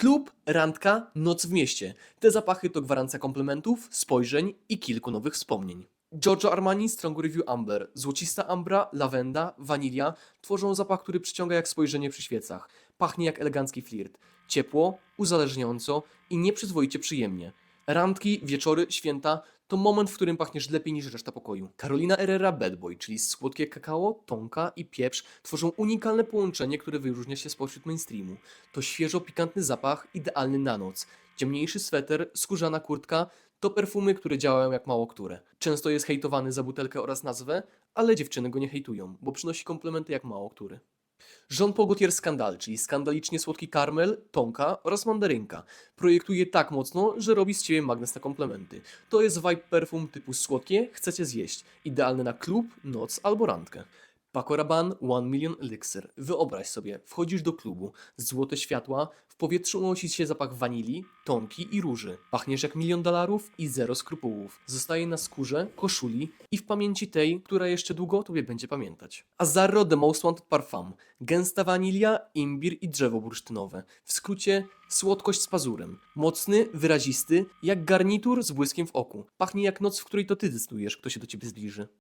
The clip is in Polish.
Klub, randka, noc w mieście. Te zapachy to gwarancja komplementów, spojrzeń i kilku nowych wspomnień. Giorgio Armani Strong Review Amber. Złocista ambra, lawenda, wanilia tworzą zapach, który przyciąga jak spojrzenie przy świecach. Pachnie jak elegancki flirt. Ciepło, uzależniająco i nieprzyzwoicie przyjemnie. Randki, wieczory, święta to moment, w którym pachniesz lepiej niż reszta pokoju. Carolina Herrera Bad Boy, czyli słodkie kakao, tonka i pieprz, tworzą unikalne połączenie, które wyróżnia się spośród mainstreamu. To świeżo pikantny zapach, idealny na noc. Ciemniejszy sweter, skórzana kurtka to perfumy, które działają jak mało które. Często jest hejtowany za butelkę oraz nazwę, ale dziewczyny go nie hejtują, bo przynosi komplementy jak mało który. Jean-Paul Gaultier Skandal, czyli skandalicznie słodki karmel, tonka oraz mandarynka. Projektuje tak mocno, że robi z ciebie magnes na komplementy. To jest vibe perfum typu słodkie, chcecie zjeść. Idealny na klub, noc albo randkę. Paco Rabanne One Million Elixir. Wyobraź sobie, wchodzisz do klubu, złote światła, w powietrzu unosi się zapach wanilii, tonki i róży. Pachniesz jak milion dolarów i zero skrupułów. Zostaje na skórze, koszuli i w pamięci tej, która jeszcze długo o tobie będzie pamiętać. Azarro The Most Wanted Parfum. Gęsta wanilia, imbir i drzewo bursztynowe. W skrócie słodkość z pazurem. Mocny, wyrazisty, jak garnitur z błyskiem w oku. Pachnie jak noc, w której to ty decydujesz, kto się do ciebie zbliży.